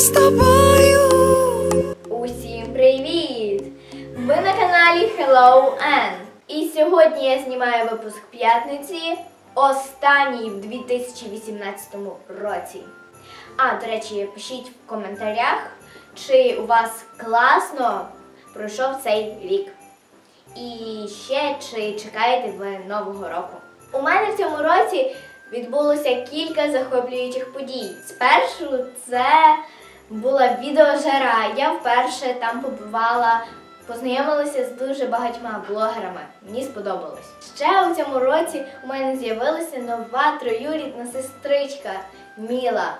з тобою. Усім привіт! Ви на каналі Hello Ann. І сьогодні я знімаю випуск п'ятниці, останній в 2018 році. А, до речі, пишіть в коментарях, чи у вас класно пройшов цей рік. І ще чи чекаєте ви Нового року. У мене в цьому році відбулося кілька захоплюючих подій. Спершу це була відеожара. Я вперше там побувала, познайомилася з дуже багатьма блогерами. Мені сподобалось. Ще у цьому році у мене з'явилася нова троюрідна сестричка Міла.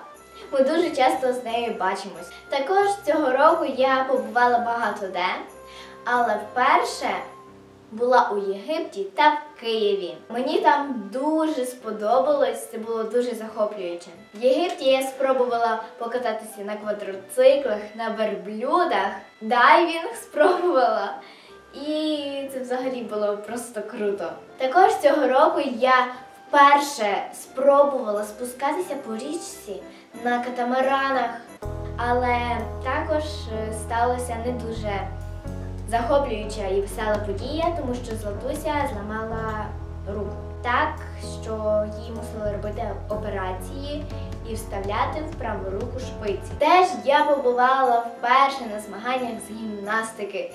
Ми дуже часто з нею бачимось. Також цього року я побувала багато де, але вперше була у Єгипті та в Києві. Мені там дуже сподобалось, це було дуже захоплююче. В Єгипті я спробувала покататися на квадроциклах, на верблюдах, дайвінг спробувала. І це взагалі було просто круто. Також цього року я вперше спробувала спускатися по річці на катамаранах, але також е, сталося не дуже захоплююча і весела подія, тому що Златуся зламала руку. Так, що їй мусили робити операції і вставляти в праву руку шпиці. Теж я побувала вперше на змаганнях з гімнастики,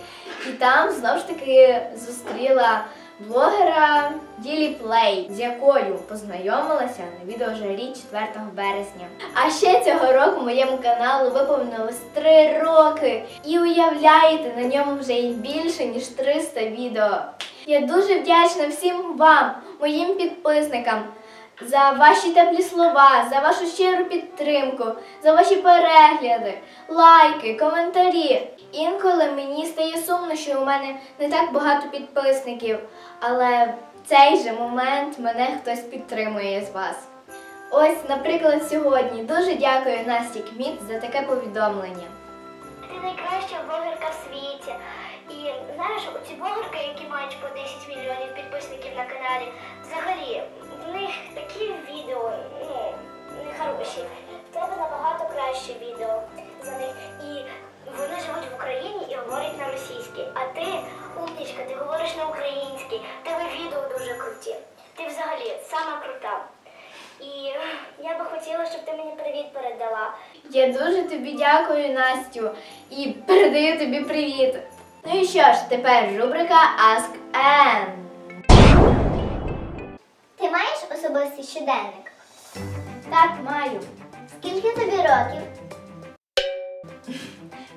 і там знову ж таки зустріла блогера Ділі Плей, з якою познайомилася на відеожарі 4 березня. А ще цього року моєму каналу виповнилось 3 роки. І уявляєте, на ньому вже і більше ніж 300 відео. Я дуже вдячна всім вам, моїм підписникам, за ваші теплі слова, за вашу щиру підтримку, за ваші перегляди, лайки, коментарі. Інколи мені стає сумно, що у мене не так багато підписників, але в цей же момент мене хтось підтримує з вас. Ось, наприклад, сьогодні дуже дякую Насті Кміт за таке повідомлення. Ти найкраща блогерка в світі. І знаєш, оці блогерки, які мають по 10 мільйонів підписників на каналі, взагалі, в них такі відео, ну, нехороші. Я дуже тобі дякую, Настю, і передаю тобі привіт. Ну і що ж, тепер рубрика Ask Ann. Ти маєш особистий щоденник? Так, маю. Скільки тобі років?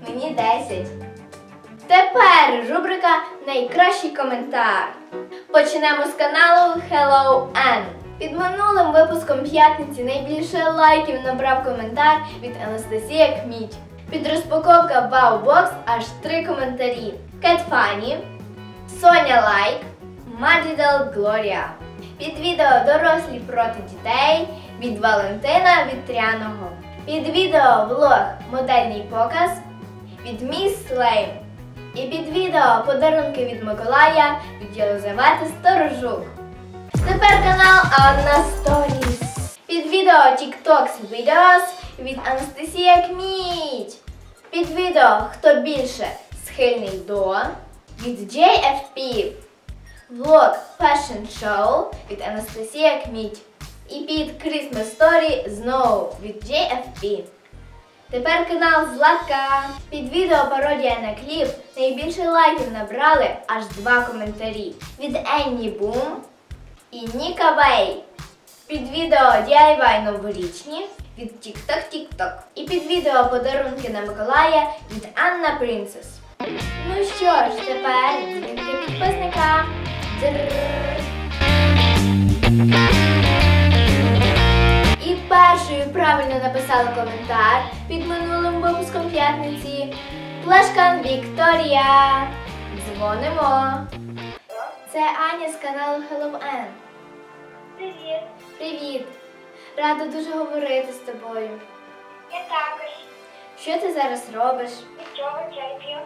Мені 10. Тепер рубрика Найкращий коментар. Почнемо з каналу Hello Ann. Під минулим випуском п'ятниці найбільше лайків набрав коментар від Анастасія Кміть. Під розпаковка Box аж три коментарі: Funny, Соня Лайк, Мадідал Глорія. Під відео Дорослі проти дітей від Валентина Вітряного. Під відео влог Модельний показ від Міс Слейм. І під відео подарунки від Миколая від Єлизавети Сторожук. Тепер канал Анна Сторіс. Під відео TikToks Videos від Анастасія Кміть. Під відео Хто більше схильний до від JFP. Влог Fashion Show від Анастасія Кміть. І під Christmas Story знову від JFP. Тепер канал Златка. Під відео пародія на кліп найбільше лайків набрали аж два коментарі від Енні Бум і Ніка Вей. Під відео DIY новорічні від TikTok TikTok. І під відео подарунки на Миколая від Анна Принцес. Ну що ж, тепер дзвінки підписника. І першою правильно написала коментар під минулим випуском п'ятниці. Плашкан Вікторія. Дзвонимо. Це Аня з каналу Hello Ann. Привіт. Привіт! Рада дуже говорити з тобою. Я також. Що ти зараз робиш? Нічого, чай п'ю.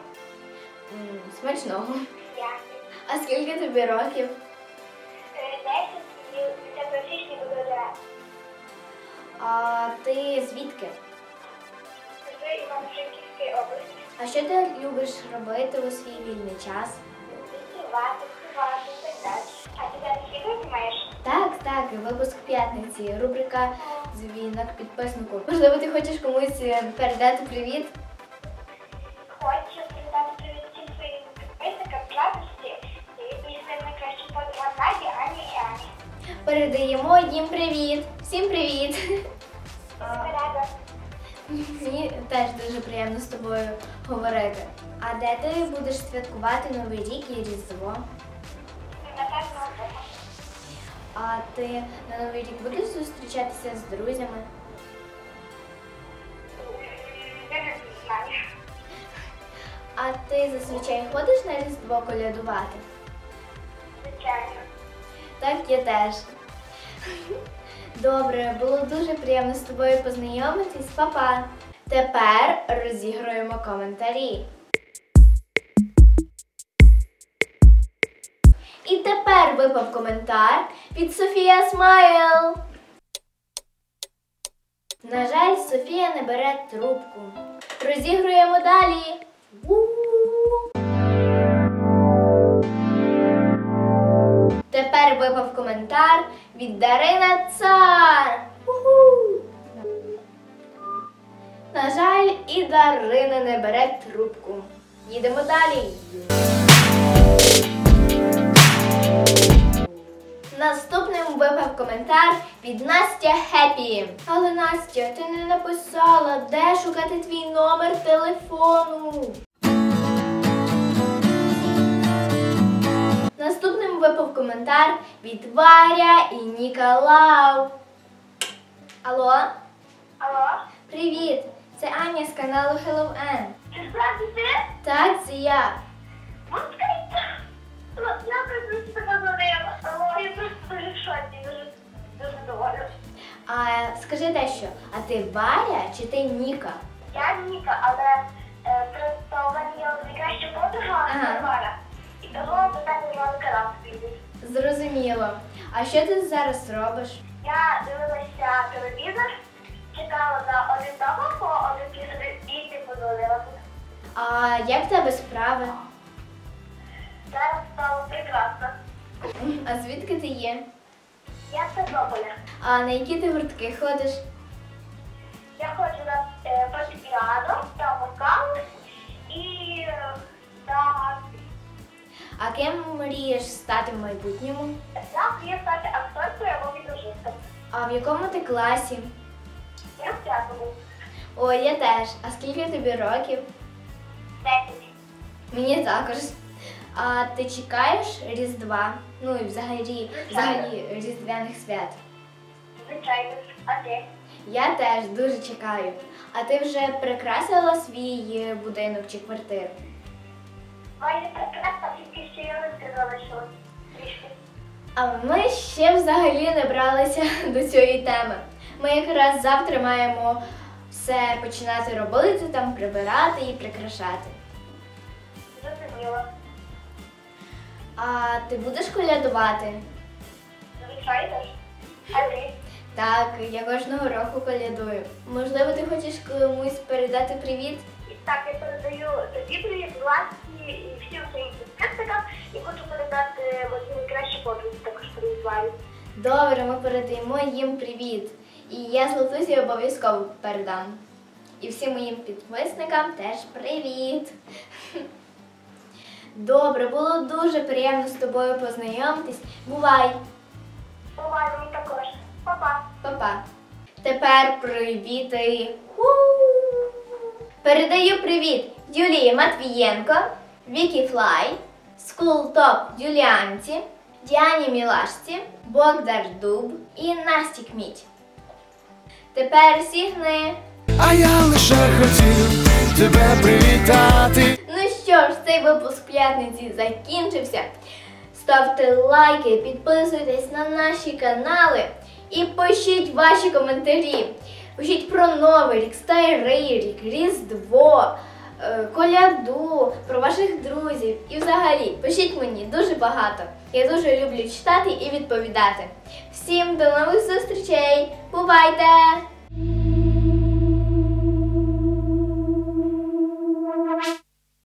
М, Смачного. Дякую. А скільки тобі років? Е, 10 і це професійний буде. А ти звідки? З Івано-Франківської області. А що ти любиш робити у свій вільний час? Співати, співати так далі. А ти зараз відео знімаєш? Так, випуск п'ятниці, рубрика Дзвінок підписнику. Можливо, ти хочеш комусь е, передати привіт? Хочу передати привіт всім своїм підписникам, радості і своїм найкращим подругам Наді, Ані і Ані. Передаємо їм привіт. Всім привіт! Рада. Мені теж дуже приємно з тобою говорити. А де ти будеш святкувати Новий рік і Різдво? Ти на Новий рік будеш зустрічатися з друзями? Я не знаю. А ти зазвичай ходиш на Різдво колядувати? Звичайно. Так, я теж. Добре, було дуже приємно з тобою познайомитись, Па-па. Тепер розігруємо коментарі. І тепер випав коментар від Софія Смайл. На жаль, Софія не бере трубку. Розігруємо далі. Тепер випав коментар від Дарина Цар. На жаль, і Дарина не бере трубку. Їдемо далі. Коментар від Настя Хеппі. Але Настя, ти не написала, де шукати твій номер телефону. Наступним випав коментар від Варя і Ніколау. Алло, Алло? привіт! Це Аня з каналу Hello N. Це справді ти? Так, це я. Москвиця. Ну, я просто така говорила. Я просто дуже в шоці, дуже, дуже. А скажи дещо, а ти Варя чи ти Ніка? Я Ніка, але е, просто в мене є найкраща подруга Ага. Варвара. І того до мене мали канал. Зрозуміло. А що ти зараз робиш? Я дивилася телевізор, чекала на один того по один після і ти подзвонила. А як в тебе справи? Зараз стало прекрасно. А звідки ти є? Я з Тернополя. А на які ти гуртки ходиш? Я ходжу на е, фортепіано, та вокал і е, на А ким мрієш стати в майбутньому? я стати акторкою або візажистом. А в якому ти класі? Я в п'ятому. Ой, я теж. А скільки тобі років? Десять. Мені також. А ти чекаєш Різдва? Ну і взагалі, взагалі Різдвяних свят. Звичайно. А ти? Я теж дуже чекаю. А ти вже прикрасила свій е, будинок чи квартиру? Майже прекрасно, тільки що я не залишилась. Трішки. А ми ще взагалі не бралися до цієї теми. Ми якраз завтра маємо все починати робити, там прибирати і прикрашати. Зрозуміло. А ти будеш колядувати? Звичайно ж. А ти? Так, я кожного року колядую. Можливо, ти хочеш комусь передати привіт? Так, я передаю тобі привіт, Власні і всім своїм підписникам. І хочу передати моїй найкращій подрузі також привіт Варі. Добре, ми передаємо їм привіт. І я Златусі обов'язково передам. І всім моїм підписникам теж привіт. Добре, було дуже приємно з тобою познайомитись. Бувай, Бувай мені також. Па-па. Па-па. Тепер привіти. Передаю привіт Юлії Матвієнко, Вікі Флай, Скул Топ Юліанці, Діані Мілашці, Богдар Дуб і Насті Кміть. Тепер сігни. А я лише хотів тебе привітати. Що ж, цей випуск п'ятниці закінчився. Ставте лайки, підписуйтесь на наші канали і пишіть ваші коментарі. Пишіть про новий рік, старий рік, Різдво, е, коляду, про ваших друзів і взагалі пишіть мені дуже багато. Я дуже люблю читати і відповідати. Всім до нових зустрічей! Бувайте!